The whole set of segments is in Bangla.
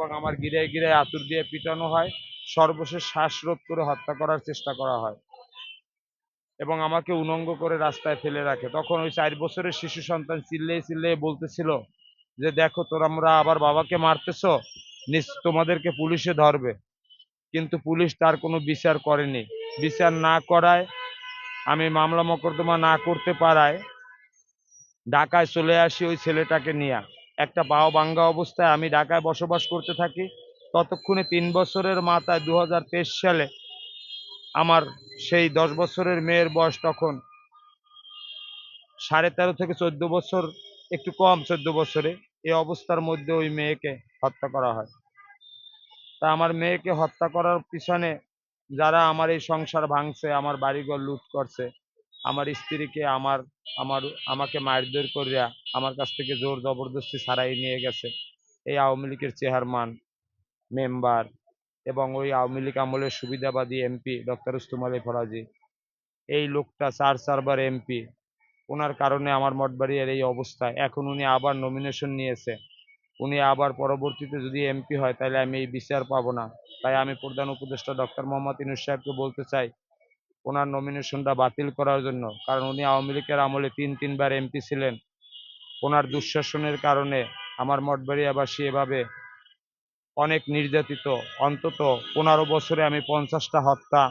এবং আমার গিরায় গিরায় আতুর দিয়ে পিটানো হয়। সর্বশেষ শ্বাসরোধ করে হত্যা করার চেষ্টা করা হয়। এবং আমাকে উলঙ্গ করে রাস্তায় ফেলে রাখে। তখন ওই চার বছরের শিশু সন্তান চিল্লেই চিল্লেই বলতেছিল যে, দেখো তোমরা আবার বাবাকে মারতেছ? নিস, তোমাদেরকে পুলিশে ধরবে। কিন্তু পুলিশ তার কোনো বিচার করেনি। বিচার না করায়, আমি মামলা মকদ্দমা না করতে পারায়, ঢাকায় চলে আসি ওই ছেলেটাকে নিয়ে। একটা পাও বাঙ্গা অবস্থায় আমি ঢাকায় বসবাস করতে থাকি। ততক্ষণে তিন বছরের মাথায় দু হাজার তেইশ সালে আমার সেই দশ বছরের মেয়ের বয়স তখন সাড়ে তেরো থেকে চোদ্দ বছর, একটু কম চোদ্দ বছরে এই অবস্থার মধ্যে ওই মেয়েকে হত্যা করা হয়। তা আমার মেয়েকে হত্যা করার পিছনে যারা আমার এই সংসার ভাঙছে, আমার বাড়িঘর লুট করছে আমার স্ত্রীকে আমার আমার, আমাকে মারধর করিয়া আমার কাছ থেকে জোর জবরদস্তি ছাড়াই নিয়ে গেছে। এই আওয়ামী লীগের চেয়ারম্যান, মেম্বার এবং ওই আওয়ামী লীগ আমলের সুবিধাবাদী এমপি ডক্টর উস্তুম আলী ফরাজি, এই লোকটা চার চারবার এমপি। ওনার কারণে আমার মঠবাড়িয়ার এই অবস্থা। এখন উনি আবার নমিনেশন নিয়েছে। উনি আবার পরবর্তীতে যদি এমপি হয়, তাহলে আমি এই বিচার পাবো না। তাই আমি প্রধান উপদেষ্টা ডক্টর মোহাম্মদ ইনুস সাহেবকে বলতে চাই ওনার নমিনেশনটা বাতিল করার জন্য। কারণ উনি আওয়ামী লীগের আমলে তিন, তিনবার এমপি ছিলেন। ওনার দুঃশাসনের কারণে আমার মঠবাড়িয়াবাসী এভাবে অনেক নির্যাতিত। অন্তত পনেরো বছরে আমি পঞ্চাশটা হত্যা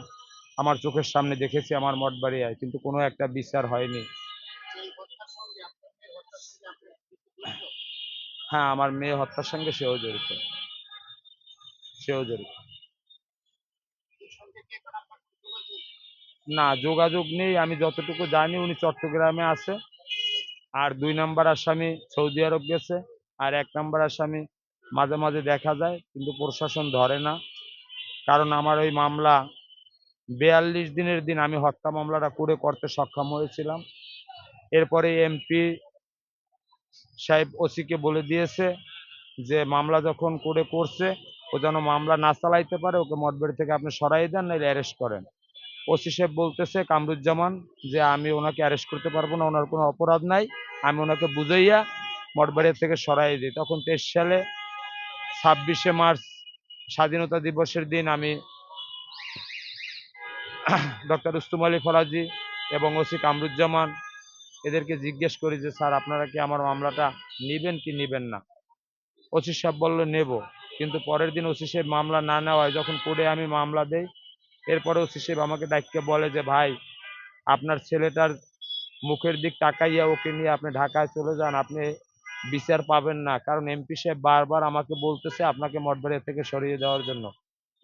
আমার চোখের সামনে দেখেছি আমার মঠবাড়িয়ায়, কিন্তু কোনো একটা বিচার হয়নি। হ্যাঁ আমার মেয়ে হত্যার সঙ্গে সেও জড়িত। সেও জড়িত। না, যোগাযোগ নেই, আমি যতটুকু জানি উনি চট্টগ্রামে আছে। আর দুই নাম্বার আসামি সৌদি আরব গেছে, আর এক নাম্বার আসামি মাঝে মাঝে দেখা যায়, কিন্তু প্রশাসন ধরে না। কারণ আমার ওই মামলা বিয়াল্লিশ দিনের দিন আমি হত্যা মামলাটা করে করতে সক্ষম হয়েছিলাম। এরপরে এমপি সাহেব ওসিকে বলে দিয়েছে যে, মামলা যখন করে করছে, ও যেন মামলা না চালাইতে পারে, ওকে মঠবাড়ি থেকে আপনি সরাই দেন, নাহলে অ্যারেস্ট করেন। ওসি সাহেব বলতেছে কামরুজ্জামান যে, আমি ওনাকে অ্যারেস্ট করতে পারব না, ওনার কোনো অপরাধ নাই। আমি ওনাকে বুঝাইয়া মঠবাড়ি থেকে সরাই দিই। তখন তেইশ সালে ছাব্বিশে মার্চ স্বাধীনতা দিবসের দিন আমি ডক্টর উস্তুম আলী ফলাজি এবং ওসি কামরুজ্জামান এদেরকে জিজ্ঞেস করি যে, স্যার, আপনারা কি আমার মামলাটা নিবেন কি নিবেন না? ওসি সাহেব বলল, নেব। কিন্তু পরের দিন ওসি সাহেব মামলা না নেওয়ায় যখন কোর্টে আমি মামলা দেই এরপরে ওসি সাহেব আমাকে ডাককে বলে যে, ভাই, আপনার ছেলেটার মুখের দিক তাকাইয়া ওকে নিয়ে আপনি ঢাকায় চলে যান, আপনি বিচার পাবেন না। কারণ এমপি সাহেব বারবার আমাকে বলতেছে আপনাকে মঠবাড়িয়া থেকে সরিয়ে দেওয়ার জন্য।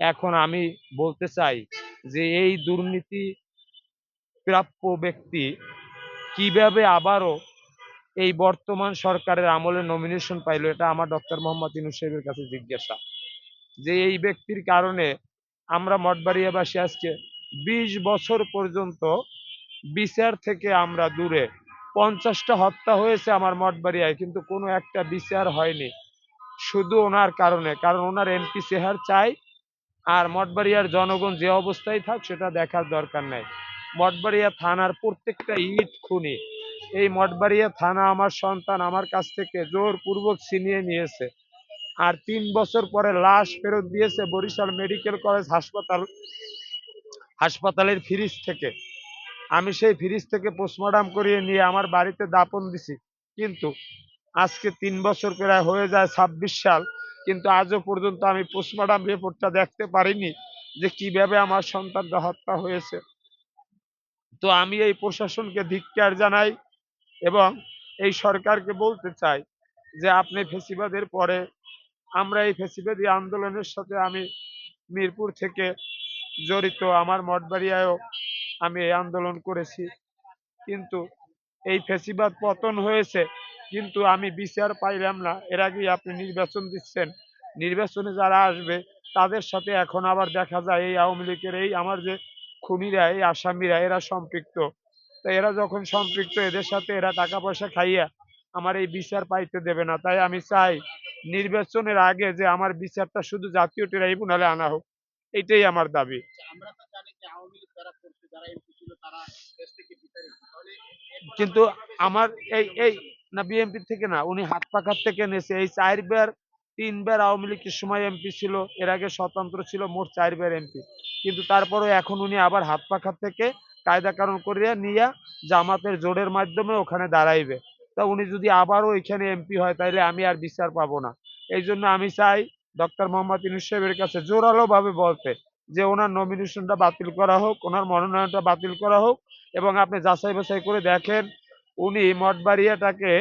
এখন আমি বলতে চাই যে, এই দুর্নীতি প্রাপ্য ব্যক্তি কীভাবে আবারও এই বর্তমান সরকারের আমলে নমিনেশন পাইলো, এটা আমার ডক্টর মোহাম্মদ ইনুস সাহেবের কাছে জিজ্ঞাসা। যে, এই ব্যক্তির কারণে আমরা মঠবাড়িয়াবাসী আজকে বিশ বছর পর্যন্ত বিচার থেকে আমরা দূরে। পঞ্চাশটা হত্যা হয়েছে আমার মঠবাড়িয়ায়, কিন্তু কোনো একটা বিচার হয়নি। শুধু ওনার কারণে, কারণ ওনার এমপি চেহার চাই আর মঠবাড়িয়ার জনগণ যে অবস্থায় থাক সেটা দেখার দরকার নাই। মঠবাড়িয়া থানার প্রত্যেকটা ইট খুনি। এই মঠবাড়িয়া থানা আমার সন্তান আমার কাছ থেকে জোরপূর্বক ছিনিয়ে নিয়েছে। আর তিন বছর পরে লাশ ফেরত দিয়েছে বরিশাল মেডিকেল কলেজ হাসপাতাল, হাসপাতালের ফ্রিজ থেকে। আমি সেই ফ্রিজ থেকে পোস্টমর্টম করিয়ে নিয়ে আমার বাড়িতে দাপন দিছি। কিন্তু আজকে তিন বছর প্রায় হয়ে যায় ছাব্বিশ সাল, কিন্তু আজও পর্যন্ত আমি পোস্টমর্টম রিপোর্টটা দেখতে পারিনি যে কীভাবে আমার সন্তানটা হত্যা হয়েছে। তো আমি এই প্রশাসনকে ধিক্কার জানাই এবং এই সরকারকে বলতে চাই যে আপনি ফেসিবাদের পরে আমরা এই ফেসিবাদী আন্দোলনের সাথে আমি মিরপুর থেকে জড়িত, আমার মঠবাড়িয়ায়ও আমি এই আন্দোলন করেছি। কিন্তু এই ফেসিবাদ পতন হয়েছে, কিন্তু আমি বিচার পাইলাম না। এর আগেই আপনি নির্বাচন দিচ্ছেন। নির্বাচনে যারা আসবে, তাদের সাথে এখন আবার দেখা যায়, এই আওয়ামী লীগের এই আমার যে খুনিরা, এই আসামিরা, এরা সম্পৃক্ত। তো এরা যখন সম্পৃক্ত, এদের সাথে এরা টাকা পয়সা খাইয়া আমার এই বিচার পাইতে দেবে না। তাই আমি চাই নির্বাচনের আগে যে আমার বিচারটা শুধু জাতীয় ট্রাইব্যুনালে আনা হোক এটাই আমার দাবি। এখন কিন্তু আমার এই এই না বিএনপি থেকে না উনি হাত পাখার থেকে নেছে। এই চারবার তিনবার আওয়ামী লীগের সময় এমপি ছিল এর আগে স্বতন্ত্র ছিল মোট চারবার এমপি। কিন্তু তারপরেও এখন উনি আবার হাত পাখার থেকে কায়দা কারণ করিয়া নিয়া জামাতের জোরের মাধ্যমে ওখানে দাঁড়াইবে। তা উনি যদি আবারও এখানে এমপি হয় তাহলে আমি আর বিচার পাবো না। এই জন্য আমি চাই ডক্টর মোহাম্মদ ইনুস সাহেবের কাছে জোরালো ভাবে বলতে যে, ওনার নমিনেশনটা বাতিল করা হোক, ওনার মনোনয়নটা বাতিল করা হোক এবং আপনি যাচাই বাছাই করে দেখেন, উনি মঠবাড়িয়াটাকে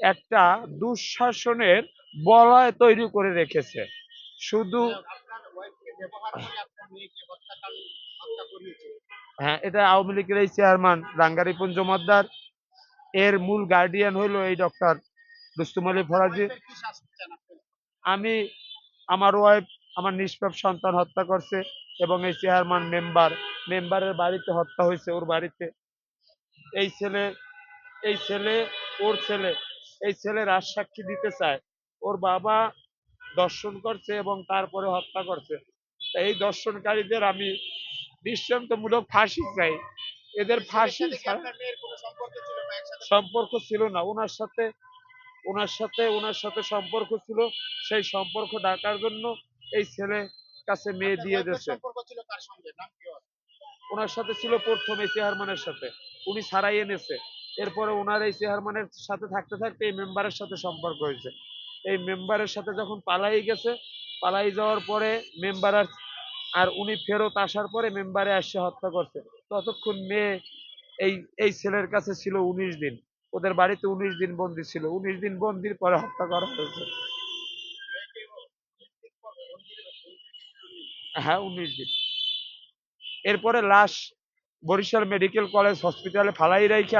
একটা দুঃশাসনের বলয় তৈরি করে রেখেছে। শুধু হ্যাঁ এটা আওয়ামী লীগের এই চেয়ারম্যান রাঙ্গারিপুঞ্জ জমাদ্দার এর মূল গার্ডিয়ান হইল এই ডক্টর রুস্তুম আলী ফরাজি। আমি, আমার ওয়াইফ আমার নিষ্পাপ সন্তান হত্যা করছে এবং এই চেয়ারম্যান মেম্বার মেম্বারের বাড়িতে হত্যা হয়েছে ওর বাড়িতে। এই ছেলে এই ছেলে, ওর ছেলে, এই ছেলে রাজসাক্ষী দিতে চায়। ওর বাবা দর্শন করছে এবং তারপরে হত্যা করছে। এই দর্শনকারীদের আমি দৃষ্টান্তমূলক ফাঁসি চাই। এদের ফাঁসি সম্পর্ক ছিল না? ওনার সাথে ওনার সাথে ওনার সাথে সম্পর্ক ছিল। সেই সম্পর্ক ডাকার জন্য এই ছেলে কাছে মেয়ে দিয়ে দিয়েছে? ওনার সাথে ছিল প্রথম এই চেয়ারম্যানের সাথে। উনি ছাড়াই এনেছে। এরপরে ওনার এই চেয়ারম্যানের সাথে থাকতে থাকতে এই মেম্বারের সাথে সম্পর্ক হয়েছে। এই মেম্বারের সাথে যখন পালাই গেছে পালাই যাওয়ার পরে মেম্বার আর আর উনি ফেরত আসার পরে মেম্বারে আসছে হত্যা করছে। ততক্ষণ মেয়ে এই এই ছেলের কাছে ছিল উনিশ দিন। ওদের বাড়িতে উনিশ দিন বন্দি ছিল। উনিশ দিন বন্দির পরে হত্যা করা হয়েছে। হ্যাঁ উনিশ দিন। এরপরে লাশ বরিশাল মেডিকেল কলেজ হসপিটালে ফালাই রাইখে